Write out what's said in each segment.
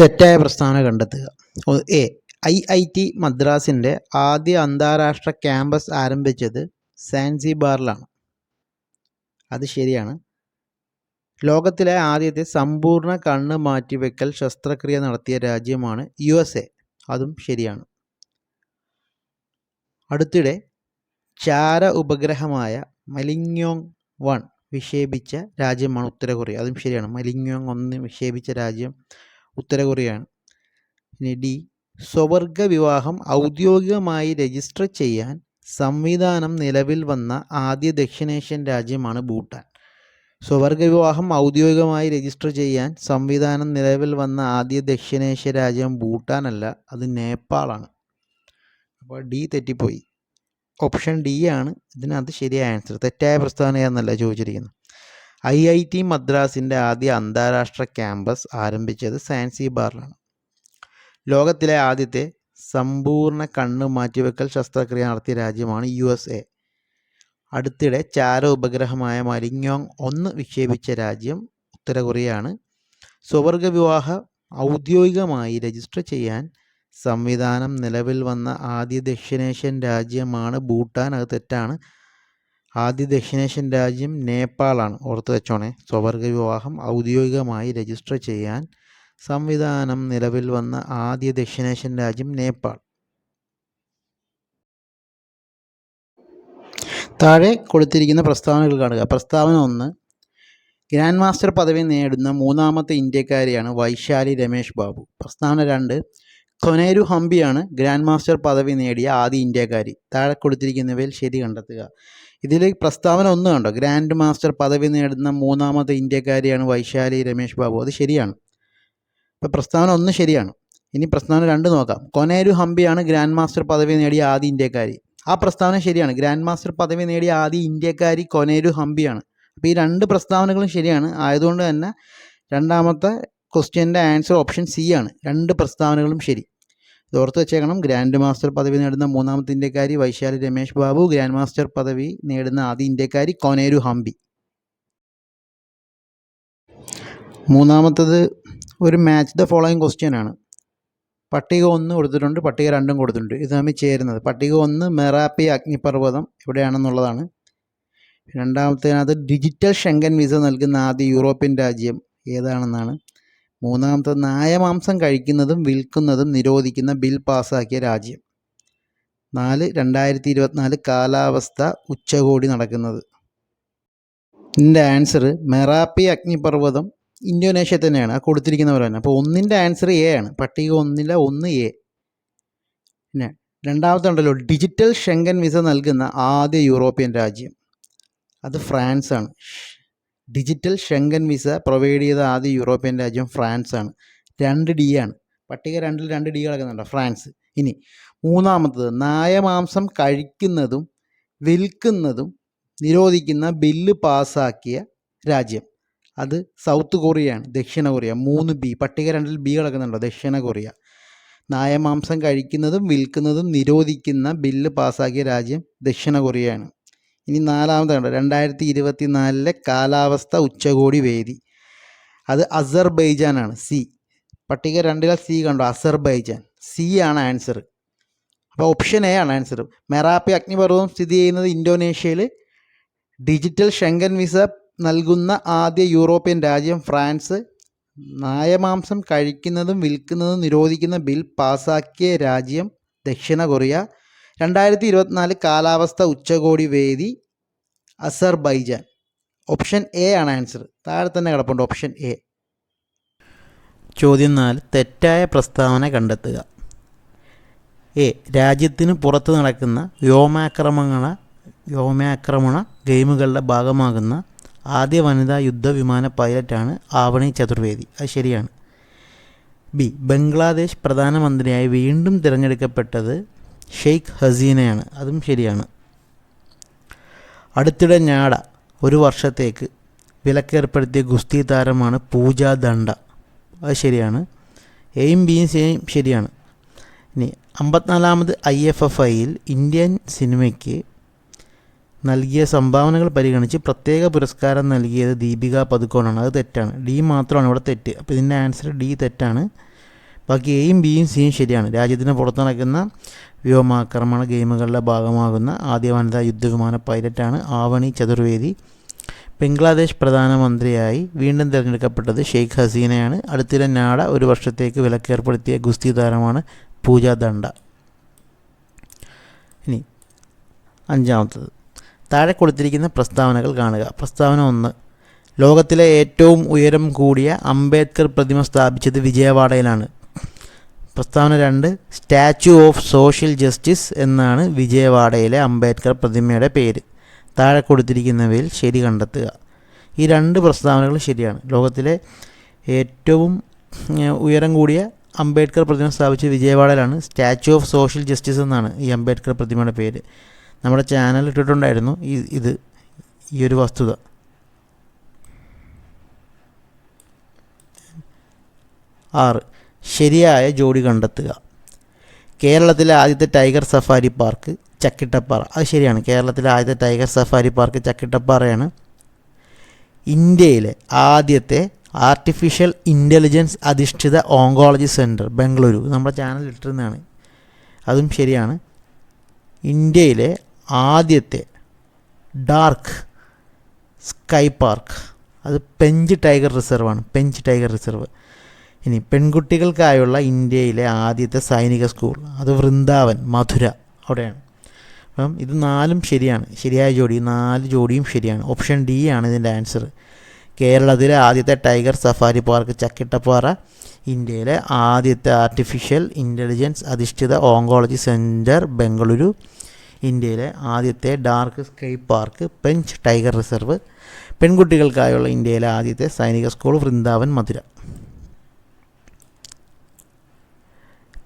തെറ്റായ പ്രസ്താവന കണ്ടെത്തുക. എ ഐ ഐ ടി മദ്രാസിന്റെ ആദ്യ അന്താരാഷ്ട്ര ക്യാമ്പസ് ആരംഭിച്ചത് സാൻസിബാറിലാണ്. അത് ശരിയാണ്. ലോകത്തിലെ ആദ്യത്തെ സമ്പൂർണ കണ്ണ് മാറ്റിവെക്കൽ ശസ്ത്രക്രിയ നടത്തിയ രാജ്യമാണ് യു എസ് എ. അതും ശരിയാണ്. അടുത്തിടെ ചാര ഉപഗ്രഹമായ മലിങ്ങോങ് വൺ വിക്ഷേപിച്ച രാജ്യമാണ് ഉത്തര കൊറിയ അതും ശരിയാണ്. മലിംഗ്യോങ് ഒന്ന് വിക്ഷേപിച്ച രാജ്യം ഉത്തര കൊറിയയാണ് ഇനി ഡി. സ്വവർഗ വിവാഹം ഔദ്യോഗികമായി രജിസ്റ്റർ ചെയ്യാൻ സംവിധാനം നിലവിൽ വന്ന ആദ്യ ദക്ഷിണേഷ്യൻ രാജ്യമാണ് ഭൂട്ടാൻ. സ്വവർഗ വിവാഹം ഔദ്യോഗികമായി രജിസ്റ്റർ ചെയ്യാൻ സംവിധാനം നിലവിൽ വന്ന ആദ്യ ദക്ഷിണേഷ്യ രാജ്യം ഭൂട്ടാൻ അല്ല അത് നേപ്പാളാണ്. അപ്പോൾ ഡി തെറ്റിപ്പോയി. ഓപ്ഷൻ ഡി ആണ്. ഇതിനകത്ത് ശരിയായ ആൻസർ തെറ്റായ പ്രസ്താവന ഏതെന്നല്ല ചോദിച്ചിരിക്കുന്നത് ഐ ഐ ടി മദ്രാസിന്റെ ആദ്യ അന്താരാഷ്ട്ര ക്യാമ്പസ് ആരംഭിച്ചത് സാൻസിബാറിലാണ്. ലോകത്തിലെ ആദ്യത്തെ സമ്പൂർണ കണ്ണ് മാറ്റിവെക്കൽ ശസ്ത്രക്രിയ നടത്തിയ രാജ്യമാണ് യു എസ് എ അടുത്തിടെ ചാര ഉപഗ്രഹമായ മരിങ്ങോങ് ഒന്ന് വിക്ഷേപിച്ച രാജ്യം ഉത്തര കൊറിയയാണ്. സ്വവർഗ വിവാഹ ഔദ്യോഗികമായി രജിസ്റ്റർ ചെയ്യാൻ സംവിധാനം നിലവിൽ വന്ന ആദ്യ ദക്ഷിണേഷ്യൻ രാജ്യമാണ് ഭൂട്ടാൻ. അത് തെറ്റാണ്. ആദ്യ ദക്ഷിണേഷ്യൻ രാജ്യം നേപ്പാളാണ്. ഓർത്ത് വെച്ചോണേ. സ്വവർഗ വിവാഹം ഔദ്യോഗികമായി രജിസ്റ്റർ ചെയ്യാൻ സംവിധാനം നിലവിൽ വന്ന ആദ്യ ദക്ഷിണേഷ്യൻ രാജ്യം നേപ്പാൾ. താഴെ കൊടുത്തിരിക്കുന്ന പ്രസ്താവനകൾ കാണുക. പ്രസ്താവന ഒന്ന് ഗ്രാൻഡ് മാസ്റ്റർ പദവി നേടുന്ന മൂന്നാമത്തെ ഇന്ത്യക്കാരിയാണ് വൈശാലി രമേശ് ബാബു. പ്രസ്താവന രണ്ട് കൊനേരു ഹംപിയാണ് ഗ്രാൻഡ് മാസ്റ്റർ പദവി നേടിയ ആദ്യ ഇന്ത്യക്കാരി. താഴെ കൊടുത്തിരിക്കുന്നവയിൽ ശരി കണ്ടെത്തുക. ഇതിൽ പ്രസ്താവന ഒന്ന് കണ്ടോ? ഗ്രാൻഡ് മാസ്റ്റർ പദവി നേടുന്ന മൂന്നാമത്തെ ഇന്ത്യക്കാരിയാണ് വൈശാലി രമേശ് ബാബു. അത് ശരിയാണ്. ഇപ്പോൾ പ്രസ്താവന ഒന്ന് ശരിയാണ്. ഇനി പ്രസ്താവന രണ്ട് നോക്കാം. കൊനേരു ഹംപിയാണ് ഗ്രാൻഡ് മാസ്റ്റർ പദവി നേടിയ ആദ്യ ഇന്ത്യക്കാരി. ആ പ്രസ്താവന ശരിയാണ്. ഗ്രാൻഡ് മാസ്റ്റർ പദവി നേടിയ ആദ്യ ഇന്ത്യക്കാരി കൊനേരു ഹംപിയാണ്. അപ്പോൾ ഈ രണ്ട് പ്രസ്താവനകളും ശരിയാണ്. ആയതുകൊണ്ട് തന്നെ രണ്ടാമത്തെ ക്വസ്റ്റ്യന്റെ ആൻസർ ഓപ്ഷൻ സി ആണ്. രണ്ട് പ്രസ്താവനകളും ശരി. ഇത് ഓർത്ത് വെച്ചേക്കണം. ഗ്രാൻഡ് മാസ്റ്റർ പദവി നേടുന്ന മൂന്നാമത്തെ ഇന്ത്യക്കാരി വൈശാലി രമേശ് ബാബു. ഗ്രാൻഡ് മാസ്റ്റർ പദവി നേടുന്ന ആദ്യ ഇന്ത്യക്കാരി കൊനേരു ഹംപി. മൂന്നാമത്തത് ഒരു മാച്ച് ദ ഫോളോയിങ് ക്വസ്റ്റ്യൻ ആണ്. പട്ടിക ഒന്ന് കൊടുത്തിട്ടുണ്ട്. പട്ടിക രണ്ടും കൊടുത്തിട്ടുണ്ട്. ഇത് തമ്മിൽ ചേരുന്നത്. പട്ടിക ഒന്ന് മെറാപ്പി അഗ്നിപർവതം എവിടെയാണെന്നുള്ളതാണ്. രണ്ടാമത്തേനകത്ത് ഡിജിറ്റൽ ഷെങ്കൻ വിസ നൽകുന്ന ആദ്യ യൂറോപ്യൻ രാജ്യം ഏതാണെന്നാണ്. മൂന്നാമത്തെ നായമാംസം കഴിക്കുന്നതും വിൽക്കുന്നതും നിരോധിക്കുന്ന ബിൽ പാസ്സാക്കിയ രാജ്യം. നാല് രണ്ടായിരത്തി ഇരുപത്തിനാല് കാലാവസ്ഥ ഉച്ചകോടി നടക്കുന്നത്. ഇതിന്റെ ആൻസർ മെറാപ്പി അഗ്നിപർവതം ഇന്തോനേഷ്യ തന്നെയാണ്. ആ കൊടുത്തിരിക്കുന്ന പോലെ തന്നെ. അപ്പോൾ ഒന്നിന്റെ ആൻസർ എ ആണ്. പട്ടിക ഒന്നിലെ ഒന്ന് എ. പിന്നെ രണ്ടാമത്തെ ഉണ്ടല്ലോ. ഡിജിറ്റൽ ഷെങ്കൻ വിസ നൽകുന്ന ആദ്യ യൂറോപ്യൻ രാജ്യം. അത് ഫ്രാൻസ് ആണ് ഡിജിറ്റൽ ഷെങ്കൻ വിസ പ്രൊവൈഡ് ചെയ്ത ആദ്യ യൂറോപ്യൻ രാജ്യം ഫ്രാൻസ് ആണ്. രണ്ട് ഡി ആണ്. പട്ടിക രണ്ടിൽ രണ്ട് ഡി കിടക്കുന്നുണ്ട്? ഫ്രാൻസ് ഇനി മൂന്നാമത്തത് നായമാംസം കഴിക്കുന്നതും വിൽക്കുന്നതും നിരോധിക്കുന്ന ബില്ല് പാസ്സാക്കിയ രാജ്യം. അത് സൗത്ത് കൊറിയയാണ് ദക്ഷിണ കൊറിയ മൂന്ന് ബി പട്ടിക രണ്ടിൽ ബി കിടക്കുന്നുണ്ടോ? ദക്ഷിണ കൊറിയ നായമാംസം കഴിക്കുന്നതും വിൽക്കുന്നതും നിരോധിക്കുന്ന ബില്ല് പാസ്സാക്കിയ രാജ്യം ദക്ഷിണ കൊറിയയാണ് ഇനി നാലാമത്തെ കണ്ടോ? രണ്ടായിരത്തി ഇരുപത്തി നാലിലെ കാലാവസ്ഥ ഉച്ചകോടി വേദി. അത് അസർബൈജാനാണ്. സി. പട്ടിക രണ്ടിലെ സി കണ്ടോ? അസർബൈജാൻ. സി ആണ് ആൻസർ. അപ്പോൾ ഓപ്ഷൻ എ ആണ് ആൻസർ. മെറാപ്പി അഗ്നിപർവതം സ്ഥിതി ചെയ്യുന്നത് ഇന്തോനേഷ്യയിൽ ഡിജിറ്റൽ ഷെങ്കൻ വിസ നൽകുന്ന ആദ്യ യൂറോപ്യൻ രാജ്യം ഫ്രാൻസ്. നായമാംസം കഴിക്കുന്നതും വിൽക്കുന്നതും നിരോധിക്കുന്ന ബിൽ പാസാക്കിയ രാജ്യം ദക്ഷിണ കൊറിയ. രണ്ടായിരത്തി ഇരുപത്തിനാല് കാലാവസ്ഥ ഉച്ചകോടി വേദി അസർബൈജാൻ. ഓപ്ഷൻ എ ആണ് ആൻസർ. താഴെ തന്നെ കിടപ്പുണ്ട് ഓപ്ഷൻ എ. ചോദ്യം നാല് തെറ്റായ പ്രസ്താവന കണ്ടെത്തുക. എ രാജ്യത്തിന് പുറത്ത് നടക്കുന്ന വ്യോമാക്രമണ വ്യോമാക്രമണ ഗെയിമുകളുടെ ഭാഗമാകുന്ന ആദ്യ വനിതാ യുദ്ധവിമാന പൈലറ്റാണ് ആവണി ചതുർവേദി. അത് ശരിയാണ്. ബി ബംഗ്ലാദേശ് പ്രധാനമന്ത്രിയായി വീണ്ടും തിരഞ്ഞെടുക്കപ്പെട്ടത് ഷെയ്ഖ് ഹസീനയാണ്. അതും ശരിയാണ്. അടുത്തിടെ ഞാട ഒരു വർഷത്തേക്ക് വിലക്കേർപ്പെടുത്തിയ ഗുസ്തി താരമാണ് പൂജ ദണ്ഡ. അത് ശരിയാണ്. എയും ബിയും സെയും ശരിയാണ്. ഇനി അമ്പത്തിനാലാമത് ഐ എഫ് എഫ് ഐയിൽ ഇന്ത്യൻ സിനിമയ്ക്ക് നൽകിയ സംഭാവനകൾ പരിഗണിച്ച് പ്രത്യേക പുരസ്കാരം നൽകിയത് ദീപിക പതുക്കോണാണ് അത് തെറ്റാണ്. ഡി മാത്രമാണ്. ഇവിടെ തെറ്റ്. അപ്പോൾ ഇതിന്റെ ആൻസർ ഡി തെറ്റാണ്. ബാക്കി എയും ബിയും സിയും ശരിയാണ്. രാജ്യത്തിന് പുറത്ത് നടക്കുന്ന വ്യോമാക്രമണ ഗെയിമുകളുടെ ഭാഗമാകുന്ന ആദ്യ വനിതാ യുദ്ധവിമാന പൈലറ്റാണ് ആവണി ചതുർവേദി. ബംഗ്ലാദേശ് പ്രധാനമന്ത്രിയായി വീണ്ടും തിരഞ്ഞെടുക്കപ്പെട്ടത് ഷെയ്ഖ് ഹസീനയാണ്. അടുത്തിടെ നാട ഒരു വർഷത്തേക്ക് വിലക്കേർപ്പെടുത്തിയ ഗുസ്തി താരമാണ് പൂജ ദണ്ഡ. ഇനി അഞ്ചാമത്തത്. താഴെ കൊടുത്തിരിക്കുന്ന പ്രസ്താവനകൾ കാണുക. പ്രസ്താവന ഒന്ന്. ലോകത്തിലെ ഏറ്റവും ഉയരം കൂടിയ അംബേദ്കർ പ്രതിമ സ്ഥാപിച്ചത് വിജയവാഡയിലാണ്. പ്രസ്താവന രണ്ട് സ്റ്റാച്യു ഓഫ് സോഷ്യൽ ജസ്റ്റിസ് എന്നാണ് വിജയവാഡയിലെ അംബേദ്കർ പ്രതിമയുടെ പേര്. താഴെ കൊടുത്തിരിക്കുന്നവയിൽ ശരി കണ്ടെത്തുക. ഈ രണ്ട് പ്രസ്താവനകളും ശരിയാണ്. ലോകത്തിലെ ഏറ്റവും ഉയരം കൂടിയ അംബേദ്കർ പ്രതിമ സ്ഥാപിച്ച വിജയവാഡയിലാണ് സ്റ്റാച്യു ഓഫ് സോഷ്യൽ ജസ്റ്റിസ് എന്നാണ് ഈ അംബേദ്കർ പ്രതിമയുടെ പേര്. നമ്മുടെ ചാനൽ ഇട്ടിട്ടുണ്ടായിരുന്നു ഈ ഇത് ഈ ഒരു വസ്തുത. ആറ്. ശരിയായ ജോഡി കണ്ടെത്തുക. കേരളത്തിലെ ആദ്യത്തെ ടൈഗർ സഫാരി പാർക്ക് ചക്കിട്ടപ്പാറ. അത് ശരിയാണ്. കേരളത്തിലെ ആദ്യത്തെ ടൈഗർ സഫാരി പാർക്ക് ചക്കിട്ടപ്പാറയാണ്. ഇന്ത്യയിലെ ആദ്യത്തെ ആർട്ടിഫിഷ്യൽ ഇന്റലിജൻസ് അധിഷ്ഠിത ഓങ്കോളജി സെന്റർ ബംഗളൂരു. നമ്മുടെ ചാനൽ ഇട്ടിരുന്നതാണ്. അതും ശരിയാണ്. ഇന്ത്യയിലെ ആദ്യത്തെ ഡാർക്ക് സ്കൈ പാർക്ക് അത് പെഞ്ച് ടൈഗർ റിസർവാണ് പെഞ്ച് ടൈഗർ റിസർവ് ഇനി പെൺകുട്ടികൾക്കായുള്ള ഇന്ത്യയിലെ ആദ്യത്തെ സൈനിക സ്കൂൾ അത് വൃന്ദാവൻ മധുര അവിടെയാണ്. അപ്പം ഇത് നാലും ശരിയാണ്. ശരിയായ ജോഡി നാല് ജോഡിയും ശരിയാണ്. ഓപ്ഷൻ ഡി ആണ് ഇതിന്റെ ആൻസർ കേരളത്തിലെ ആദ്യത്തെ ടൈഗർ സഫാരി പാർക്ക് ചക്കിട്ടപ്പാറ ഇന്ത്യയിലെ ആദ്യത്തെ ആർട്ടിഫിഷ്യൽ ഇന്റലിജൻസ് അധിഷ്ഠിത ഓങ്കോളജി സെന്റർ ബംഗളൂരു ഇന്ത്യയിലെ ആദ്യത്തെ dark sky park Pench tiger reserve. പെൺകുട്ടികൾക്കായുള്ള ഇന്ത്യയിലെ ആദ്യത്തെ സൈനിക സ്കൂൾ വൃന്ദാവൻ മധുര.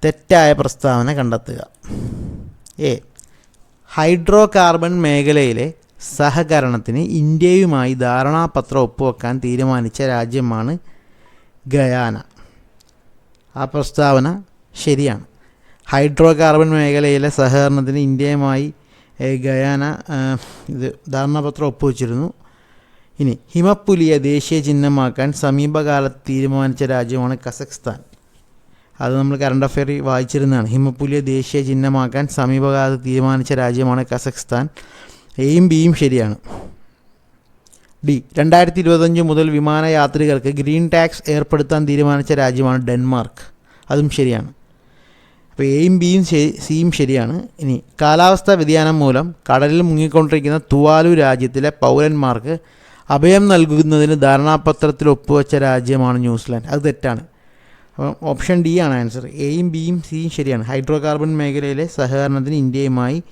തെറ്റായ പ്രസ്താവന കണ്ടെത്തുക. എ. ഹൈഡ്രോ കാർബൺ മേഖലയിലെ സഹകരണത്തിന് ഇന്ത്യയുമായി ധാരണാപത്രം ഒപ്പുവെക്കാൻ തീരുമാനിച്ച രാജ്യമാണ് ഗയാന. ആ പ്രസ്താവന ശരിയാണ്. ഹൈഡ്രോ കാർബൺ മേഖലയിലെ സഹകരണത്തിന് ഇന്ത്യയുമായി ഗയാന ഇത് ധാരണാപത്രം ഒപ്പുവെച്ചിരുന്നു. ഇനി ഹിമപ്പുലിയെ ദേശീയ ചിഹ്നമാക്കാൻ സമീപകാലത്ത് തീരുമാനിച്ച രാജ്യമാണ് കസഖ്സ്ഥാൻ. അത് നമ്മൾ കറണ്ട് അഫെയറിൽ വായിച്ചിരുന്നതാണ്. ഹിമപ്പുലിയെ ദേശീയ ചിഹ്നമാക്കാൻ സമീപകാലത്ത് തീരുമാനിച്ച രാജ്യമാണ് കസഖ്സ്ഥാൻ. എയും ബിയും ശരിയാണ്. ഡി രണ്ടായിരത്തി ഇരുപത്തഞ്ച് മുതൽ വിമാനയാത്രികർക്ക് ഗ്രീൻ ടാക്സ് ഏർപ്പെടുത്താൻ തീരുമാനിച്ച രാജ്യമാണ് ഡെൻമാർക്ക്. അതും ശരിയാണ്. അപ്പോൾ എയും ബിയും സിയും ശരിയാണ്. ഇനി കാലാവസ്ഥാ വ്യതിയാനം മൂലം കടലിൽ മുങ്ങിക്കൊണ്ടിരിക്കുന്ന തുവാലു രാജ്യത്തിലെ പൗരന്മാർക്ക് അഭയം നൽകുന്നതിന് ധാരണാപത്രത്തിൽ ഒപ്പുവെച്ച രാജ്യമാണ് ന്യൂസിലാൻഡ്. അത് തെറ്റാണ്. അപ്പം ഓപ്ഷൻ ഡി ആണ് ആൻസർ എയും ബിയും സിയും ശരിയാണ്. ഹൈഡ്രോ കാർബൺ മേഖലയിലെ സഹകരണത്തിന് ഇന്ത്യയുമായി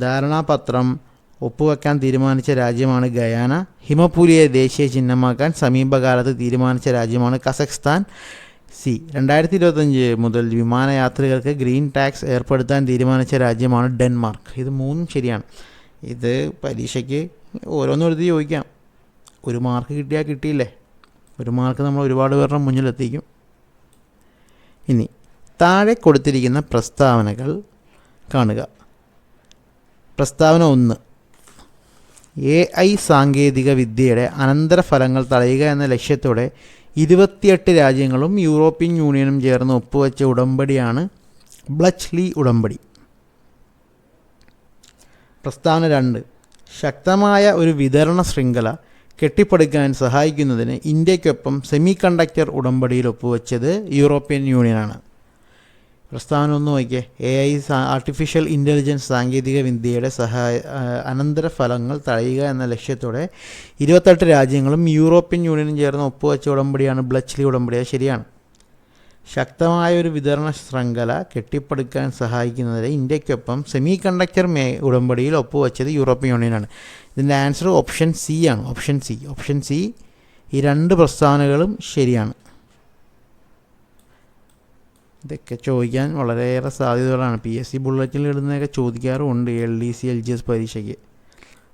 ധാരണാപത്രം ഒപ്പുവെക്കാൻ തീരുമാനിച്ച രാജ്യമാണ് ഗയാന. ഹിമപൂരിയെ ദേശീയ ചിഹ്നമാക്കാൻ സമീപകാലത്ത് തീരുമാനിച്ച രാജ്യമാണ് കസഖ്സ്ഥാൻ. സി രണ്ടായിരത്തി ഇരുപത്തഞ്ച് മുതൽ വിമാനയാത്രികർക്ക് ഗ്രീൻ ടാക്സ് ഏർപ്പെടുത്താൻ തീരുമാനിച്ച രാജ്യമാണ് ഡെൻമാർക്ക്. ഇത് മൂന്നും ശരിയാണ്. ഇത് പരീക്ഷയ്ക്ക് ഓരോന്നും എടുത്ത് ചോദിക്കാം. ഒരു മാർക്ക് കിട്ടിയാൽ കിട്ടിയില്ലേ? ഒരു മാർക്ക് നമ്മൾ ഒരുപാട് പേരുടെ മുന്നിലെത്തിക്കും. ഇനി താഴെ കൊടുത്തിരിക്കുന്ന പ്രസ്താവനകൾ കാണുക. പ്രസ്താവന ഒന്ന്. എ ഐ സാങ്കേതിക വിദ്യയുടെ അനന്തരഫലങ്ങൾ തടയുക എന്ന ലക്ഷ്യത്തോടെ ഇരുപത്തിയെട്ട് രാജ്യങ്ങളും യൂറോപ്യൻ യൂണിയനും ചേർന്ന് ഒപ്പുവെച്ച ഉടമ്പടിയാണ് ബ്ലച്ച്ലി ഉടമ്പടി. പ്രസ്താവന രണ്ട്. ശക്തമായ ഒരു വിതരണ ശൃംഖല കെട്ടിപ്പടുക്കാൻ സഹായിക്കുന്നതിന് ഇന്ത്യക്കൊപ്പം സെമി കണ്ടക്ടർ ഉടമ്പടിയിൽ ഒപ്പുവെച്ചത് യൂറോപ്യൻ യൂണിയനാണ്. പ്രസ്താവന ഒന്ന് നോക്കിയേ. എ ഐ ആർട്ടിഫിഷ്യൽ ഇന്റലിജൻസ് സാങ്കേതിക വിദ്യയുടെ സഹായ അനന്തര അനന്തരഫലങ്ങൾ തടയുക എന്ന ലക്ഷ്യത്തോടെ ഇരുപത്തെട്ട് രാജ്യങ്ങളും യൂറോപ്യൻ യൂണിയനും ചേർന്ന് ഒപ്പുവെച്ച ഉടമ്പടിയാണ് ബ്ലച്ച്ലി ഉടമ്പടി ശരിയാണ്. ശക്തമായ ഒരു വിതരണ ശൃംഖല കെട്ടിപ്പടുക്കാൻ സഹായിക്കുന്നതിന് ഇന്ത്യക്കൊപ്പം സെമി കണ്ടക്ടർ മേ ഉടമ്പടിയിൽ ഒപ്പുവെച്ചത് യൂറോപ്യൻ യൂണിയനാണ്. ഇതിന്റെ ആൻസർ ഓപ്ഷൻ സി ആണ്. ഓപ്ഷൻ സി ഓപ്ഷൻ സി ഈ രണ്ട് പ്രസ്താവനകളും ശരിയാണ്. ഇതൊക്കെ ചോദിക്കാൻ വളരെയേറെ സാധ്യതകളാണ്. പി എസ് സി ബുള്ളറ്റിൽ ഇടുന്നതൊക്കെ ചോദിക്കാറുമുണ്ട്. L D C L G S പരീക്ഷയ്ക്ക്.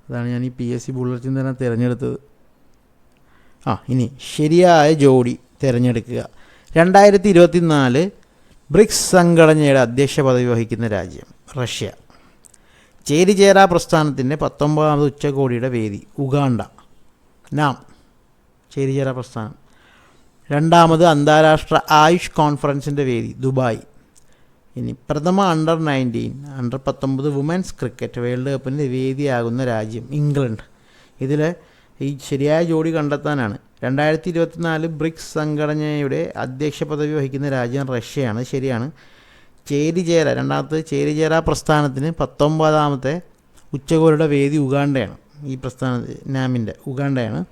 അതാണ് ഞാൻ ഈ പി എസ് സി ബുള്ളറ്റിൻ തന്നെ തിരഞ്ഞെടുത്തത്. ആ ഇനി ശരിയായ ജോഡി തിരഞ്ഞെടുക്കുക. രണ്ടായിരത്തി ഇരുപത്തി നാല് ബ്രിക്സ് സംഘടനയുടെ അധ്യക്ഷ പദവി വഹിക്കുന്ന രാജ്യം റഷ്യ. ചേരിചേരാ പ്രസ്ഥാനത്തിന്റെ പത്തൊമ്പതാമത് ഉച്ചകോടിയുടെ വേദി ഉഗാണ്ട. നാം ചേരിചേരാ പ്രസ്ഥാനം. രണ്ടാമത് അന്താരാഷ്ട്ര ആയുഷ് കോൺഫറൻസിന്റെ വേദി ദുബായ്. ഇനി പ്രഥമ അണ്ടർ നയന്റീൻ അണ്ടർ പത്തൊമ്പത് വുമൻസ് ക്രിക്കറ്റ് വേൾഡ് കപ്പിന്റെ വേദിയാകുന്ന രാജ്യം ഇംഗ്ലണ്ട്. ഇതിൽ ഈ ശരിയായ ജോഡി കണ്ടെത്താനാണ് രണ്ടായിരത്തി ഇരുപത്തിനാല് ബ്രിക്സ് സംഘടനയുടെ അധ്യക്ഷ പദവി വഹിക്കുന്ന രാജ്യം റഷ്യയാണ്. ശരിയാണ്. ചേരിചേര രണ്ടാമത്തെ ചേരിചേര പ്രസ്ഥാനത്തിന് പത്തൊമ്പതാമത്തെ ഉച്ചകോടിയുടെ വേദി ഉഗാണ്ടയാണ്. ഈ പ്രസ്ഥാന നാമിന്റെ ഉഗാണ്ടയാണ്.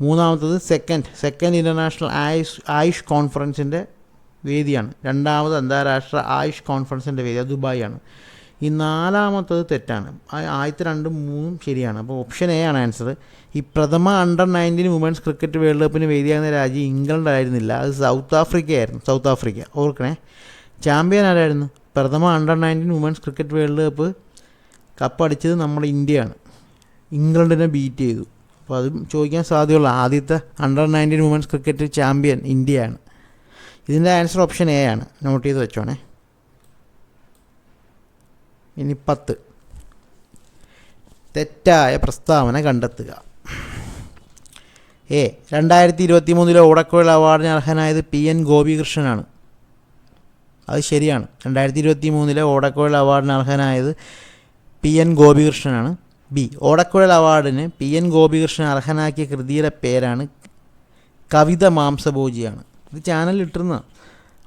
മൂന്നാമത്തത് second second international AYUSH AYUSH കോൺഫറൻസിന്റെ വേദിയാണ്. രണ്ടാമത് അന്താരാഷ്ട്ര ആയുഷ് കോൺഫറൻസിന്റെ വേദി ദുബായാണ് ഈ നാലാമത്തത് തെറ്റാണ്. ആദ്യത്തെ രണ്ടും മൂന്നും ശരിയാണ്. അപ്പോൾ ഓപ്ഷൻ എ ആണ് ആൻസർ ഈ പ്രഥമ under nineteen women's cricket world കപ്പിന് വേദിയാകുന്ന രാജ്യം ഇംഗ്ലണ്ട് ആയിരുന്നില്ല. അത് സൗത്ത് ആഫ്രിക്ക ആയിരുന്നു സൗത്ത് ആഫ്രിക്ക. ഓർക്കണേ. ചാമ്പ്യൻ ആരായിരുന്നു? പ്രഥമ under nineteen women's cricket world cup കപ്പടിച്ചത് നമ്മുടെ ഇന്ത്യയാണ്. ഇംഗ്ലണ്ടിനെ ബീറ്റ് ചെയ്തു. അപ്പോൾ അതും ചോദിക്കാൻ സാധ്യതയുള്ള. ആദ്യത്തെ under nineteen women's cricket champion ഇന്ത്യയാണ്. ഇതിന്റെ ആൻസർ ഓപ്ഷൻ എ ആണ്. നോട്ട് ചെയ്ത് വെച്ചോണേ. ഇനി പത്ത്. തെറ്റായ പ്രസ്താവന കണ്ടെത്തുക. എ. രണ്ടായിരത്തി ഇരുപത്തി മൂന്നിലെ ഓടക്കുഴൽ അവാർഡിന് അർഹനായത് പി എൻ ഗോപികൃഷ്ണനാണ്. അത് ശരിയാണ്. രണ്ടായിരത്തി ഇരുപത്തി മൂന്നിലെ ഓടക്കുഴൽ അവാർഡിന് അർഹനായത് പി എൻ ഗോപികൃഷ്ണനാണ്. ബി. ഓടക്കുഴൽ അവാർഡിന് പി എൻ ഗോപികൃഷ്ണൻ അർഹനാക്കിയ കൃതിയുടെ പേരാണ് കവിത മാംസഭോജിയാണ്. ഇത് ചാനലിൽ ഇട്ടിരുന്ന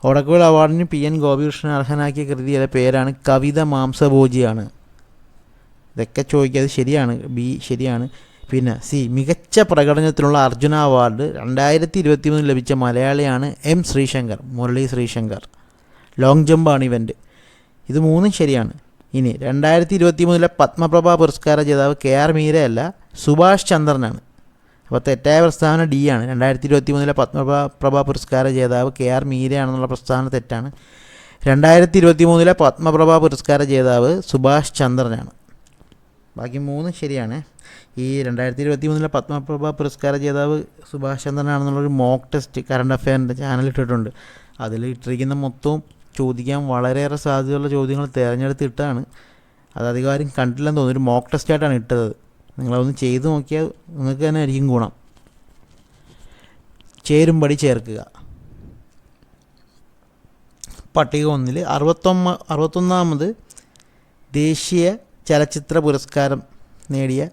ഓടക്കുഴൽ അവാർഡിന് പി എൻ ഗോപികൃഷ്ണൻ അർഹനാക്കിയ കൃതിയുടെ പേരാണ് കവിത മാംസഭോജിയാണ്. ഇതൊക്കെ ചോദിക്കുക അത് ശരിയാണ് ബി ശരിയാണ്. പിന്നെ സി മികച്ച പ്രകടനത്തിനുള്ള അർജുന അവാർഡ് രണ്ടായിരത്തി ഇരുപത്തി മൂന്നിൽ ലഭിച്ച മലയാളിയാണ് എം ശ്രീശങ്കർ മുരളി ശ്രീശങ്കർ. ലോങ് ജമ്പാണ് ഇവന്റ് ഇത് മൂന്നും ശരിയാണ്. ഇനി രണ്ടായിരത്തി ഇരുപത്തി മൂന്നിലെ പത്മപ്രഭ പുരസ്കാര ജേതാവ് കെ ആർ മീരയല്ല സുഭാഷ് ചന്ദ്രനാണ്. അപ്പോൾ തെറ്റായ പ്രസ്താവന ഡി ആണ്. രണ്ടായിരത്തി ഇരുപത്തി മൂന്നിലെ പത്മപ്രഭ പ്രഭ പുരസ്കാര ജേതാവ് കെ ആർ മീരയാണെന്നുള്ള പ്രസ്താവന തെറ്റാണ്. രണ്ടായിരത്തി ഇരുപത്തി മൂന്നിലെ പത്മപ്രഭ പുരസ്കാര ജേതാവ് സുഭാഷ് ചന്ദ്രനാണ്. ബാക്കി മൂന്ന് ശരിയാണ്. ഈ രണ്ടായിരത്തി ഇരുപത്തി മൂന്നിലെ പത്മപ്രഭ പുരസ്കാര ജേതാവ് സുഭാഷ് ചന്ദ്രനാണെന്നുള്ളൊരു മോക്ക് ടെസ്റ്റ് കറണ്ട് അഫെയറിന്റെ ചാനൽ ഇട്ടിട്ടുണ്ട്. അതിൽ ഇട്ടിരിക്കുന്ന മൊത്തവും ചോദിക്കാൻ വളരെയേറെ സാധ്യതയുള്ള ചോദ്യങ്ങൾ തിരഞ്ഞെടുത്തിട്ടാണ് അത് അധികാരം കണ്ടില്ലെന്ന് തോന്നുന്നു. ഒരു മോക്ക് ടെസ്റ്റായിട്ടാണ് ഇട്ടത്. നിങ്ങളതൊന്ന് ചെയ്ത് നോക്കിയാൽ നിങ്ങൾക്ക് തന്നെ ആയിരിക്കും ഗുണം. ചേരുംപടി ചേർക്കുക. പട്ടിക ഒന്നിൽ അറുപത്തൊമ്പ അറുപത്തൊന്നാമത് ദേശീയ ചലച്ചിത്ര പുരസ്കാരം നേടിയ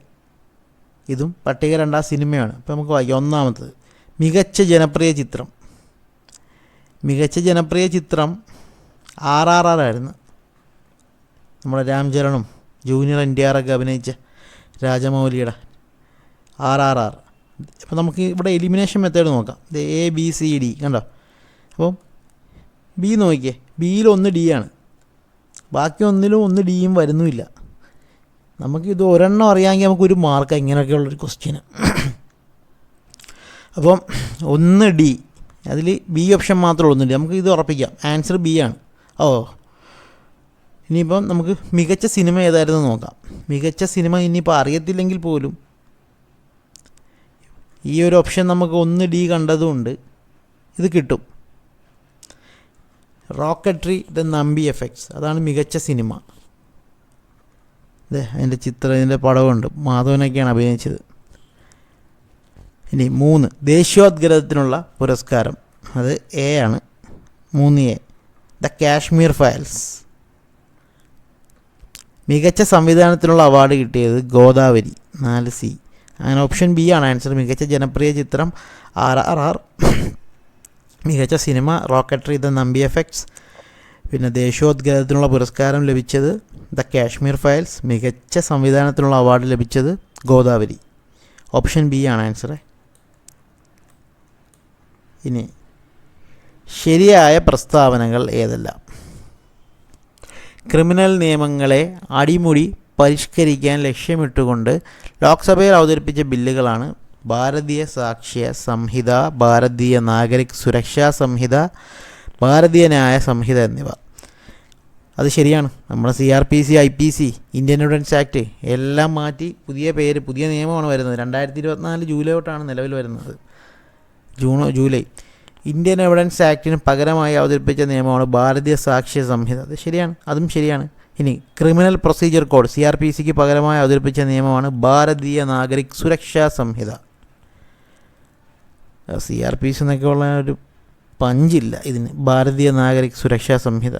ഇതും പട്ടിക രണ്ടാം സിനിമയാണ്. അപ്പോൾ നമുക്ക് വായിക്കാം. ഒന്നാമത്തത് മികച്ച ജനപ്രിയ ചിത്രം. മികച്ച ജനപ്രിയ ചിത്രം ആർ ആർ ആർ ആയിരുന്നു. നമ്മുടെ രാംചരണും ജൂനിയർ എൻ ടി ആറൊക്കെ അഭിനയിച്ച രാജമൗലിയുടെ. R R R. അപ്പോൾ നമുക്ക് ഇവിടെ എലിമിനേഷൻ മെത്തേഡ് നോക്കാം. ഇത് എ ബി സി ഡി കണ്ടോ? അപ്പം ബി നോക്കിയേ ബിയിൽ ഒന്ന് ഡി ആണ്. ബാക്കി ഒന്നിലും ഒന്ന് ഡിയും വരുന്നുമില്ല. നമുക്കിത് ഒരെണ്ണം അറിയാമെങ്കിൽ നമുക്കൊരു മാർക്ക് ഇങ്ങനെയൊക്കെയുള്ളൊരു ക്വസ്റ്റ്യന് അപ്പം ഒന്ന് ഡി അതിൽ ബി ഓപ്ഷൻ മാത്രമേ ഉള്ളൂ. നമുക്ക് ഇത് ഉറപ്പിക്കാം. ആൻസർ ബി ആണ്. ഓ ഇനിയിപ്പം നമുക്ക് മികച്ച സിനിമ ഏതായിരുന്നു നോക്കാം. മികച്ച സിനിമ ഇനിയിപ്പോൾ അറിയത്തില്ലെങ്കിൽ പോലും ഈ ഒരു ഓപ്ഷൻ നമുക്ക് ഒന്ന് ഡി കണ്ടതുകൊണ്ട് ഇത് കിട്ടും. റോക്കട്രി ദ നമ്പി എഫക്ട്സ് അതാണ് മികച്ച സിനിമ. അതെ അതിന്റെ ചിത്രം ഇതിന്റെ പടമുണ്ട് മാധവനൊക്കെയാണ് അഭിനയിച്ചത്. ഇനി മൂന്ന്. ദേശീയോദ്ഗ്രഥത്തിനുള്ള പുരസ്കാരം. അത് എ ആണ്. മൂന്ന് എ ദ കാശ്മീർ ഫയൽസ്. മികച്ച സംവിധാനത്തിനുള്ള അവാർഡ് കിട്ടിയത് ഗോദാവരി നാല് സി. അങ്ങനെ ഓപ്ഷൻ ബി ആണ് ആൻസർ മികച്ച ജനപ്രിയ ചിത്രം ആർ ആർ ആർ. മികച്ച cinema Rocketry the Nambi effects പിന്നെ ദേശീയോദ്ഗ്രഹത്തിനുള്ള പുരസ്കാരം ലഭിച്ചത് ദ കാശ്മീർ ഫയൽസ് മികച്ച സംവിധാനത്തിനുള്ള അവാർഡ് ലഭിച്ചത് ഗോദാവരി. ഓപ്ഷൻ ബി ആണ് ആൻസർ ഇനി ശരിയായ പ്രസ്താവനകൾ ഏതെല്ലാം? ക്രിമിനൽ നിയമങ്ങളെ അടിമുടി പരിഷ്കരിക്കാൻ ലക്ഷ്യമിട്ടുകൊണ്ട് ലോക്സഭയിൽ അവതരിപ്പിച്ച ബില്ലുകളാണ് ഭാരതീയ സാക്ഷ്യ സംഹിത ഭാരതീയ നാഗരിക് സുരക്ഷാ സംഹിത ഭാരതീയ ന്യായ സംഹിത എന്നിവ. അത് ശരിയാണ്. നമ്മുടെ C R P C I P C Indian evidence act എല്ലാം മാറ്റി പുതിയ പേര് പുതിയ നിയമമാണ് വരുന്നത്. രണ്ടായിരത്തി ഇരുപത്തിനാല് ജൂലൈ തൊട്ടാണ് നിലവിൽ വരുന്നത്. ജൂണോ ജൂലൈ. ഇന്ത്യൻ എവിഡൻസ് ആക്ടിന് പകരമായി അവതരിപ്പിച്ച നിയമമാണ് ഭാരതീയ സാക്ഷ്യ സംഹിത. അത് ശരിയാണ് അതും ശരിയാണ്. ഇനി criminal procedure code C R P സിക്ക് പകരമായി അവതരിപ്പിച്ച നിയമമാണ് Bharatiya Nagarik Suraksha Sanhita. C R P C എന്നൊക്കെ ഉള്ള ഒരു പഞ്ചില്ല ഇതിന് ഭാരതീയ നാഗരിക് സുരക്ഷാ സംഹിത.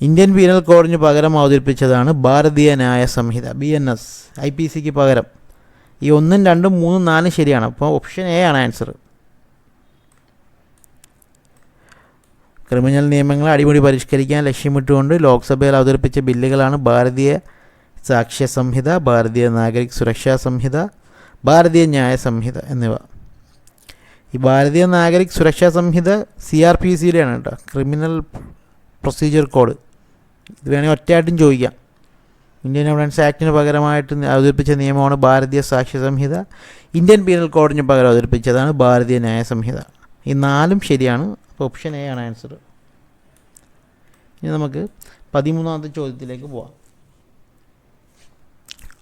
ഇന്ത്യൻ പീനൽ കോഡിന് പകരം അവതരിപ്പിച്ചതാണ് Bharatiya Nyaya Sanhita B N S I P സിക്ക് പകരം. ഈ ഒന്നും രണ്ടും മൂന്നും നാലും ശരിയാണ് അപ്പോൾ ഓപ്ഷൻ എ ആണ് ആൻസർ ക്രിമിനൽ നിയമങ്ങളെ അടിമുടി പരിഷ്കരിക്കാൻ ലക്ഷ്യമിട്ടുകൊണ്ട് ലോക്സഭയിൽ അവതരിപ്പിച്ച ബില്ലുകളാണ് ഭാരതീയ സാക്ഷ്യ സംഹിത ഭാരതീയ നാഗരിക് സുരക്ഷാ സംഹിത ഭാരതീയ ന്യായ സംഹിത എന്നിവ. ഈ Bharatiya Nagarik Suraksha Sanhita C R P സിയിലാണ് കേട്ടോ. Criminal procedure code. ഇത് വേണമെങ്കിൽ ഒറ്റയായിട്ടും ചോദിക്കാം. ഇന്ത്യൻ എവിഡൻസ് ആക്ടിന് പകരമായിട്ട് അവതരിപ്പിച്ച നിയമമാണ് ഭാരതീയ സാക്ഷ്യ സംഹിത. ഇന്ത്യൻ പീനൽ കോഡിന് പകരം അവതരിപ്പിച്ചതാണ് ഭാരതീയ ന്യായ സംഹിത. ഈ നാലും ശരിയാണ്. അപ്പോൾ ഓപ്ഷൻ എ ആണ് ആൻസർ ഇനി നമുക്ക് പതിമൂന്നാമത്തെ ചോദ്യത്തിലേക്ക് പോവാം.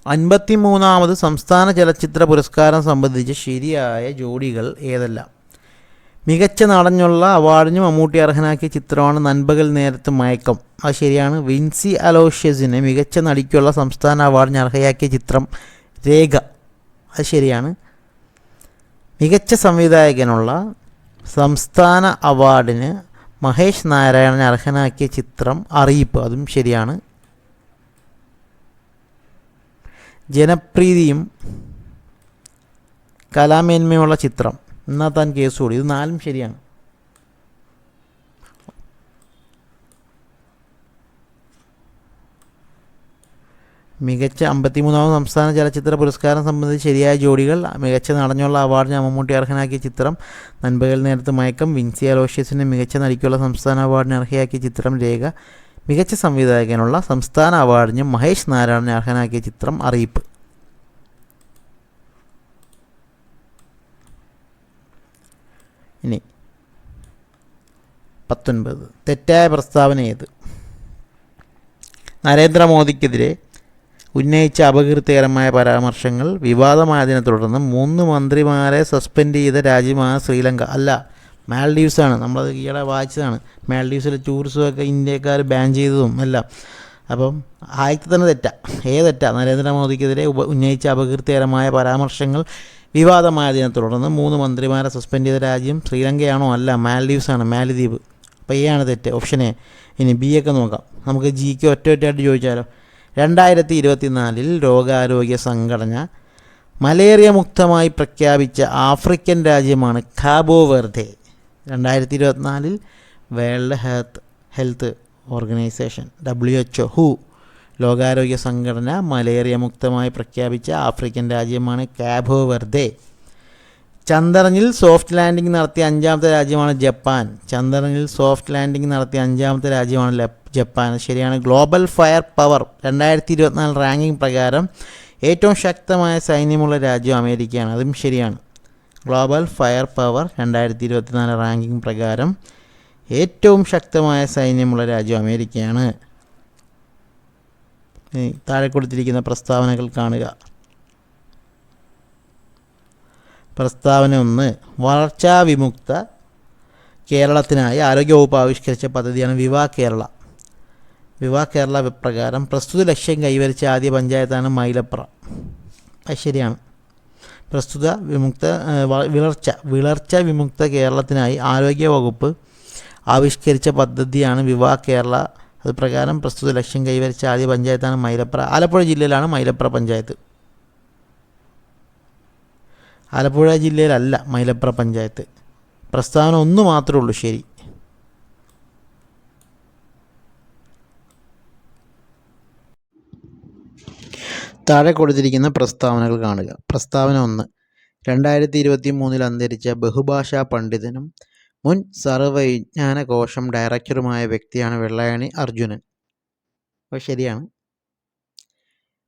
അൻപത്തി മൂന്നാമത് സംസ്ഥാന ചലച്ചിത്ര പുരസ്കാരം സംബന്ധിച്ച് ശരിയായ ജോഡികൾ ഏതെല്ലാം? മികച്ച നടഞ്ഞുള്ള അവാർഡിന് മമ്മൂട്ടി അർഹനാക്കിയ ചിത്രമാണ് നൻപകൽ നേരത്ത് മയക്കം. അത് ശരിയാണ്. വിൻസി അലോഷ്യസിന് മികച്ച നടിക്കുള്ള സംസ്ഥാന അവാർഡിന് അർഹയാക്കിയ ചിത്രം രേഖ. അത് ശരിയാണ്. മികച്ച സംവിധായകനുള്ള സംസ്ഥാന അവാർഡിന് മഹേഷ് നാരായണൻ അർഹനാക്കിയ ചിത്രം അറിയിപ്പ്. അതും ശരിയാണ്. ജനപ്രീതിയും കലാമേന്മയുമുള്ള ചിത്രം. എന്നാൽ താൻ കേസ് കൂടി ഇത് നാലും ശരിയാണ്. മികച്ച അമ്പത്തിമൂന്നാമത് സംസ്ഥാന ചലച്ചിത്ര പുരസ്കാരം സംബന്ധിച്ച് ശരിയായ ജോഡികൾ മികച്ച നടഞ്ഞുള്ള അവാർഡിന് അമ്മമ്മൂട്ടി അർഹനാക്കിയ ചിത്രം നൻപകൽ നേരത്ത് മയക്കം വിൻസി അലോഷ്യസിന് മികച്ച നടിക്കുള്ള സംസ്ഥാന അവാർഡിന് അർഹയാക്കിയ ചിത്രം രേഖ മികച്ച സംവിധായകനുള്ള സംസ്ഥാന അവാർഡിന് മഹേഷ് നാരായണനെ അർഹനാക്കിയ ചിത്രം അറിയിപ്പ്. ഇനി പത്തൊൻപത്. തെറ്റായ പ്രസ്താവന ഏത്? നരേന്ദ്രമോദിക്കെതിരെ ഉന്നയിച്ച അപകീർത്തികരമായ പരാമർശങ്ങൾ വിവാദമായതിനെ തുടർന്ന് മൂന്ന് മന്ത്രിമാരെ സസ്പെൻഡ് ചെയ്ത രാജ്യമാണ് ശ്രീലങ്ക. അല്ല മാൽഡീവ്സാണ്. നമ്മളത് ഈയിടെ വായിച്ചതാണ്. മാൽഡീവ്സിലെ ടൂറിസമൊക്കെ ഇന്ത്യക്കാർ ബാൻ ചെയ്തതും എല്ലാം. അപ്പം ആദ്യത്തെ തന്നെ തെറ്റാ. ഏത് നരേന്ദ്രമോദിക്കെതിരെ ഉപ ഉന്നയിച്ച അപകീർത്തികരമായ പരാമർശങ്ങൾ വിവാദമായതിനെ തുടർന്ന് മൂന്ന് മന്ത്രിമാരെ സസ്പെൻഡ് ചെയ്ത രാജ്യം ശ്രീലങ്കയാണോ? അല്ല മാൽഡീവ്സാണ്. മാലിദ്വീപ്. അപ്പോൾ എ ആണ് തെറ്റ്. Option A. ഇനി ബി ഒക്കെ നോക്കാം. നമുക്ക് ജിക്ക് ഒറ്റ ഒറ്റയായിട്ട് ചോദിച്ചാലോ? രണ്ടായിരത്തി ഇരുപത്തിനാലിൽ ലോകാരോഗ്യ സംഘടന മലേറിയ മുക്തമായി പ്രഖ്യാപിച്ച ആഫ്രിക്കൻ രാജ്യമാണ് കാബോ വെർദെ. രണ്ടായിരത്തി ഇരുപത്തിനാലിൽ world health health organisation W H who ലോകാരോഗ്യ സംഘടന മലേറിയ മുക്തമായി പ്രഖ്യാപിച്ച ആഫ്രിക്കൻ രാജ്യമാണ് കാബോ വെർദെ. ചന്ദ്രനിൽ സോഫ്റ്റ് ലാൻഡിംഗ് നടത്തിയ അഞ്ചാമത്തെ രാജ്യമാണ് ജപ്പാൻ. ചന്ദ്രനിൽ സോഫ്റ്റ് ലാൻഡിംഗ് നടത്തിയ അഞ്ചാമത്തെ രാജ്യമാണ് ജപ്പാൻ. ശരിയാണ് ഗ്ലോബൽ ഫയർ പവർ രണ്ടായിരത്തി ഇരുപത്തിനാല് റാങ്കിംഗ് പ്രകാരം ഏറ്റവും ശക്തമായ സൈന്യമുള്ള രാജ്യം അമേരിക്കയാണ്. അതും ശരിയാണ്. ഗ്ലോബൽ ഫയർ പവർ രണ്ടായിരത്തി ഇരുപത്തിനാല് റാങ്കിംഗ് പ്രകാരം ഏറ്റവും ശക്തമായ സൈന്യമുള്ള രാജ്യം അമേരിക്കയാണ്. താഴെ കൊടുത്തിരിക്കുന്ന പ്രസ്താവനകൾ കാണുക. പ്രസ്താവന ഒന്ന് വളർച്ചാ വിമുക്ത കേരളത്തിനായി ആരോഗ്യവകുപ്പ് ആവിഷ്കരിച്ച പദ്ധതിയാണ് വിവാ കേരള. വിവാ കേരള പ്രകാരം പ്രസ്തുത ലക്ഷ്യം കൈവരിച്ച ആദ്യ പഞ്ചായത്താണ് മൈലപ്ര. അത് ശരിയാണ്. പ്രസ്തുത വിമുക്ത വിളർച്ച വിളർച്ച വിമുക്ത കേരളത്തിനായി ആരോഗ്യ വകുപ്പ് ആവിഷ്കരിച്ച പദ്ധതിയാണ് വിവാ കേരള അത് പ്രകാരം പ്രസ്തുത ലക്ഷ്യം കൈവരിച്ച ആദ്യ പഞ്ചായത്താണ് മൈലപ്ര. ആലപ്പുഴ ജില്ലയിലാണ് മൈലപ്ര പഞ്ചായത്ത്. ആലപ്പുഴ ജില്ലയിലല്ല മൈലപ്ര പഞ്ചായത്ത്. പ്രസ്താവന ഒന്ന് മാത്രമേ ഉള്ളൂ ശരി. താഴെ കൊടുത്തിരിക്കുന്ന പ്രസ്താവനകൾ കാണുക. പ്രസ്താവന ഒന്ന്. രണ്ടായിരത്തി ഇരുപത്തി മൂന്നിൽ അന്തരിച്ച ബഹുഭാഷാ പണ്ഡിതനും മുൻ സർവവിജ്ഞാന കോശം ഡയറക്ടറുമായ വ്യക്തിയാണ് വെള്ളായണി അർജുനൻ. അപ്പോൾ ശരിയാണ്.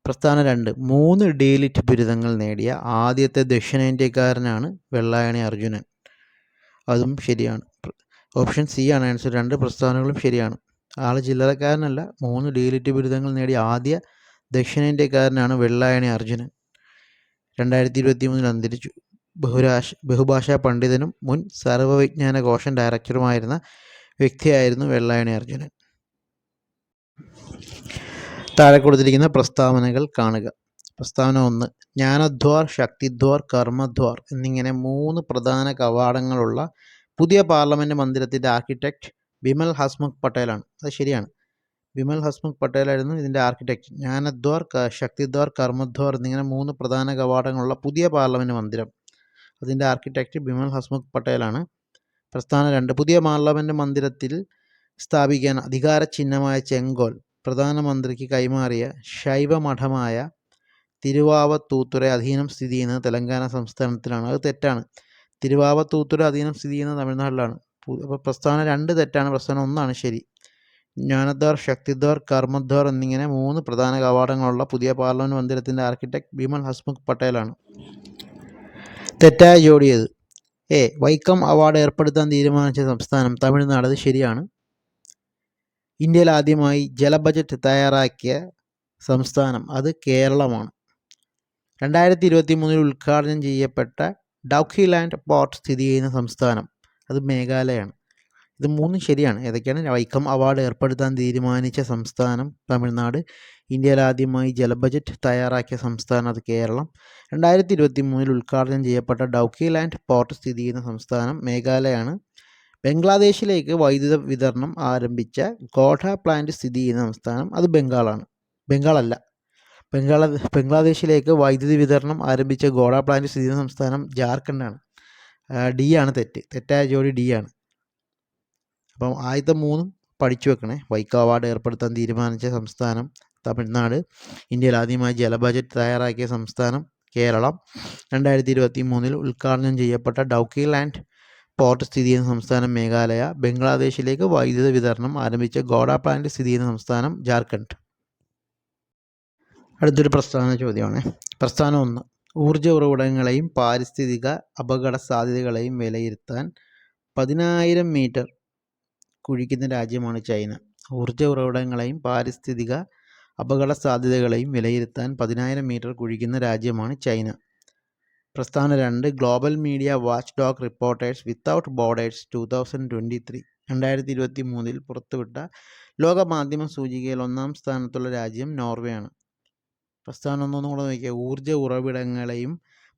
പ്രസ്താവന രണ്ട്. മൂന്ന് ഡീലിറ്റ് ബിരുദങ്ങൾ നേടിയ ആദ്യത്തെ ദക്ഷിണേന്ത്യക്കാരനാണ് വെള്ളായണി അർജുനൻ. അതും ശരിയാണ്. ഓപ്ഷൻ സി ആണ് ആൻസർ. രണ്ട് പ്രസ്താവനകളും ശരിയാണ്. ആൾ ചില്ലറക്കാരനല്ല മൂന്ന് ഡീലിറ്റ് ബിരുദങ്ങൾ നേടിയ ആദ്യ ദക്ഷിണേന്ത്യക്കാരനാണ് വെള്ളായണി അർജുനൻ. രണ്ടായിരത്തി ഇരുപത്തി മൂന്നിൽ അന്തരിച്ചു. ബഹുരാഷ ബഹുഭാഷാ പണ്ഡിതനും മുൻ സർവവിജ്ഞാന കോശം ഡയറക്ടറുമായിരുന്ന വ്യക്തിയായിരുന്നു വെള്ളായണി അർജുനൻ. താഴെ കൊടുത്തിരിക്കുന്ന പ്രസ്താവനകൾ കാണുക. പ്രസ്താവന ഒന്ന് ജ്ഞാനദ്വാർ ശക്തിദ്വാർ കർമ്മദ്വാർ എന്നിങ്ങനെ മൂന്ന് പ്രധാന കവാടങ്ങളുള്ള പുതിയ പാർലമെന്റ് മന്ദിരത്തിന്റെ ആർക്കിടെക്റ്റ് ബിമൽ ഹസ്മുഖ് പട്ടേലാണ്. അത് ശരിയാണ്. ബിമൽ ഹസ്മുഖ് പട്ടേലായിരുന്നു ഇതിന്റെ ആർക്കിടെക്റ്റ് ജ്ഞാനദ്വാർ ശക്തിദ്വാർ കർമ്മദ്വാർ എന്നിങ്ങനെ മൂന്ന് പ്രധാന കവാടങ്ങളുള്ള പുതിയ പാർലമെന്റ് മന്ദിരം. അതിന്റെ ആർക്കിടെക്റ്റ് ബിമൽ ഹസ്മുഖ് പട്ടേലാണ്. പ്രസ്ഥാന രണ്ട് പുതിയ പാർലമെന്റ് മന്ദിരത്തിൽ സ്ഥാപിക്കാൻ അധികാര ചിഹ്നമായ ചെങ്കോൽ പ്രധാനമന്ത്രിക്ക് കൈമാറിയ ശൈവമഠമായ തിരുവാവത്തൂത്തുര അധീനം സ്ഥിതി ചെയ്യുന്നത് തെലങ്കാന സംസ്ഥാനത്തിലാണ്. അത് തെറ്റാണ്. തിരുവാവത്തൂത്തുര അധീനം സ്ഥിതി ചെയ്യുന്നത് തമിഴ്നാട്ടിലാണ്. അപ്പോൾ പ്രസ്ഥാനം രണ്ട് തെറ്റാണ്. പ്രസ്ഥാനം ഒന്നാണ് ശരി. ജ്ഞാനദ്വാർ ശക്തിദ്വാർ കർമ്മദ്വാർ എന്നിങ്ങനെ മൂന്ന് പ്രധാന കവാടങ്ങളുള്ള പുതിയ പാർലമെന്റ് മന്ദിരത്തിന്റെ ആർക്കിടെക്ട് ബിമൽ ഹസ്മുഖ് പട്ടേലാണ്. തെറ്റായ ജോഡിയത്. എ. വൈക്കം അവാർഡ് ഏർപ്പെടുത്താൻ തീരുമാനിച്ച സംസ്ഥാനം തമിഴ്നാട്. അത് ശരിയാണ്. ഇന്ത്യയിൽ ആദ്യമായി ജല ബജറ്റ് തയ്യാറാക്കിയ സംസ്ഥാനം അത് കേരളമാണ്. രണ്ടായിരത്തി ഇരുപത്തി മൂന്നിൽ ഉദ്ഘാടനം ചെയ്യപ്പെട്ട ഡൗക്കി ലാൻഡ് പോർട്ട് സ്ഥിതി ചെയ്യുന്ന സംസ്ഥാനം അത് മേഘാലയയാണ്. ഇത് മൂന്നും ശരിയാണ്. ഏതൊക്കെയാണ്? വൈക്കം അവാർഡ് ഏർപ്പെടുത്താൻ തീരുമാനിച്ച സംസ്ഥാനം തമിഴ്നാട്. ഇന്ത്യയിൽ ആദ്യമായി ജല ബജറ്റ് തയ്യാറാക്കിയ സംസ്ഥാനം അത് കേരളം. രണ്ടായിരത്തി ഇരുപത്തി മൂന്നിൽ ഉദ്ഘാടനം ചെയ്യപ്പെട്ട ഡൗക്കി ലാൻഡ് പോർട്ട് സ്ഥിതി ചെയ്യുന്ന സംസ്ഥാനം മേഘാലയാണ് ബംഗ്ലാദേശിലേക്ക് വൈദ്യുത വിതരണം ആരംഭിച്ച ഗോഡ പ്ലാന്റ് സ്ഥിതി ചെയ്യുന്ന സംസ്ഥാനം അത് ബംഗാളാണ്. ബംഗാളല്ല. ബംഗാള ബംഗ്ലാദേശിലേക്ക് വൈദ്യുതി വിതരണം ആരംഭിച്ച ഗോഡ പ്ലാന്റ് സ്ഥിതി ചെയ്യുന്ന സംസ്ഥാനം ജാർഖണ്ഡാണ്. ഡി ആണ് തെറ്റ്. തെറ്റായ ജോഡി ഡി ആണ്. അപ്പം ആദ്യത്തെ മൂന്നും പഠിച്ചു വെക്കണേ. വൈക്കം അവാർഡ് ഏർപ്പെടുത്താൻ തീരുമാനിച്ച സംസ്ഥാനം തമിഴ്നാട്. ഇന്ത്യയിൽ ആദ്യമായി ജല ബജറ്റ് തയ്യാറാക്കിയ സംസ്ഥാനം കേരളം. രണ്ടായിരത്തി ഇരുപത്തി മൂന്നിൽ ഉദ്ഘാടനം ചെയ്യപ്പെട്ട ഡൗക്കി ലാൻഡ് പോർട്ട് സ്ഥിതി ചെയ്യുന്ന സംസ്ഥാനം മേഘാലയ. ബംഗ്ലാദേശിലേക്ക് വൈദ്യുത വിതരണം ആരംഭിച്ച ഗോഡ പ്ലാന്റ് സ്ഥിതി ചെയ്യുന്ന സംസ്ഥാനം ജാർഖണ്ഡ്. അടുത്തൊരു പ്രസ്ഥാന ചോദ്യമാണ്. പ്രസ്ഥാനം ഒന്ന്. ഊർജ ഉറവിടങ്ങളെയും പാരിസ്ഥിതിക അപകട സാധ്യതകളെയും വിലയിരുത്താൻ പതിനായിരം മീറ്റർ കുഴിക്കുന്ന രാജ്യമാണ് ചൈന. ഊർജ ഉറവിടങ്ങളെയും പാരിസ്ഥിതിക അപകട സാധ്യതകളെയും വിലയിരുത്താൻ പതിനായിരം മീറ്റർ കുഴിക്കുന്ന രാജ്യമാണ് ചൈന. പ്രസ്ഥാന രണ്ട് global media watchdog reporters without borders two thousand twenty three. രണ്ടായിരത്തി ഇരുപത്തി മൂന്നിൽ പുറത്തുവിട്ട ലോക മാധ്യമ സൂചികയിൽ ഒന്നാം സ്ഥാനത്തുള്ള രാജ്യം നോർവേയാണ്. പ്രസ്ഥാനം ഒന്നൊന്നും കൂടെ നോക്കിയാൽ ഊർജ ഉറവിടങ്ങളെയും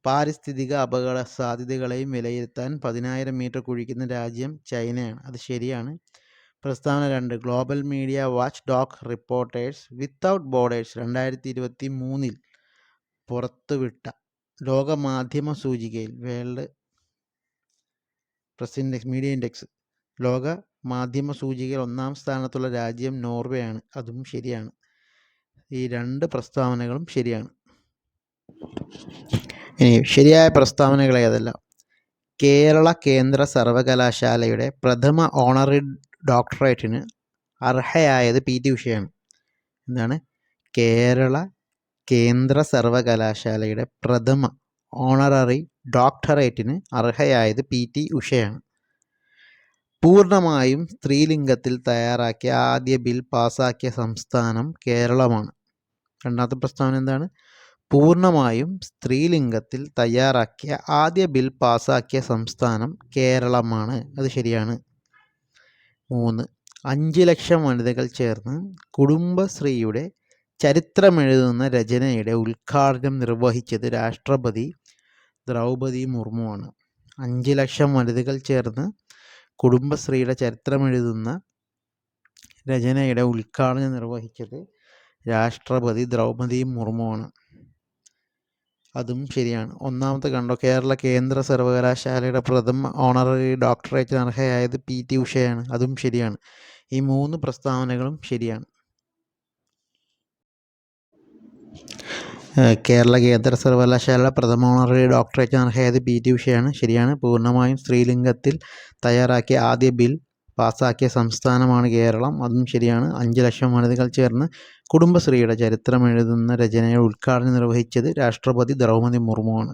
പാരിസ്ഥിതിക അപകട സാധ്യതകളെയും വിലയിരുത്താൻ പതിനായിരം മീറ്റർ കുഴിക്കുന്ന രാജ്യം ചൈനയാണ്. അത് ശരിയാണ്. പ്രസ്താവന രണ്ട് global media watchdog reporters without borders രണ്ടായിരത്തി ഇരുപത്തി മൂന്നിൽ പുറത്തുവിട്ട ലോക മാധ്യമ സൂചികയിൽ world press index media index ലോക മാധ്യമ സൂചികയിൽ ഒന്നാം സ്ഥാനത്തുള്ള രാജ്യം നോർവേ ആണ് അതും ശരിയാണ്. ഈ രണ്ട് പ്രസ്താവനകളും ശരിയാണ്. ഇനി ശരിയായ പ്രസ്താവനകൾ ഏതെല്ലാം കേരള കേന്ദ്ര സർവകലാശാലയുടെ പ്രഥമ ഓണറി ഡോക്ടറേറ്റിന് അർഹയായത് പി ടി ഉഷയാണ്. എന്താണ്? കേരള കേന്ദ്ര സർവകലാശാലയുടെ പ്രഥമ ഓണററി ഡോക്ടറേറ്റിന് അർഹയായത് പി ടി ഉഷയാണ്. പൂർണമായും സ്ത്രീലിംഗത്തിൽ തയ്യാറാക്കിയ ആദ്യ ബിൽ പാസാക്കിയ സംസ്ഥാനം കേരളമാണ്. രണ്ടാമത്തെ പ്രസ്താവന എന്താണ്? പൂർണമായും സ്ത്രീലിംഗത്തിൽ തയ്യാറാക്കിയ ആദ്യ ബിൽ പാസാക്കിയ സംസ്ഥാനം കേരളമാണ്. അത് ശരിയാണ്. മൂന്ന്. അഞ്ച് ലക്ഷം വനിതകൾ ചേർന്ന് കുടുംബശ്രീയുടെ ചരിത്രമെഴുതുന്ന രചനയുടെ ഉദ്ഘാടനം നിർവഹിച്ചത് രാഷ്ട്രപതി ദ്രൗപദി മുർമുവാണ് അഞ്ച് ലക്ഷം വനിതകൾ ചേർന്ന് കുടുംബശ്രീയുടെ ചരിത്രമെഴുതുന്ന രചനയുടെ ഉദ്ഘാടനം നിർവഹിച്ചത് രാഷ്ട്രപതി ദ്രൗപദി മുർമുവാണ് അതും ശരിയാണ്. ഒന്നാമത്തെ കണ്ടോ കേരള കേന്ദ്ര സർവകലാശാലയുടെ പ്രഥമ ഓണററി ഡോക്ടറേറ്റിന് അർഹയായത് പി. ടി. ഉഷയാണ്. അതും ശരിയാണ്. ഈ മൂന്ന് പ്രസ്താവനകളും ശരിയാണ്. കേരള കേന്ദ്ര സർവകലാശാലയുടെ പ്രഥമ ഓണററി ഡോക്ടറേറ്റിന് അർഹയായത് പി. ടി. ഉഷയാണ്. ശരിയാണ്. പൂർണമായും സ്ത്രീലിംഗത്തിൽ തയ്യാറാക്കിയ ആദ്യ ബിൽ പാസ്സാക്കിയ സംസ്ഥാനമാണ് കേരളം. അതും ശരിയാണ്. അഞ്ച് ലക്ഷം വനിതകൾ ചേർന്ന് കുടുംബശ്രീയുടെ ചരിത്രം എഴുതുന്ന രചനയുടെ ഉദ്ഘാടനം നിർവഹിച്ചത് രാഷ്ട്രപതി ദ്രൗപദി മുർമുവാണ്.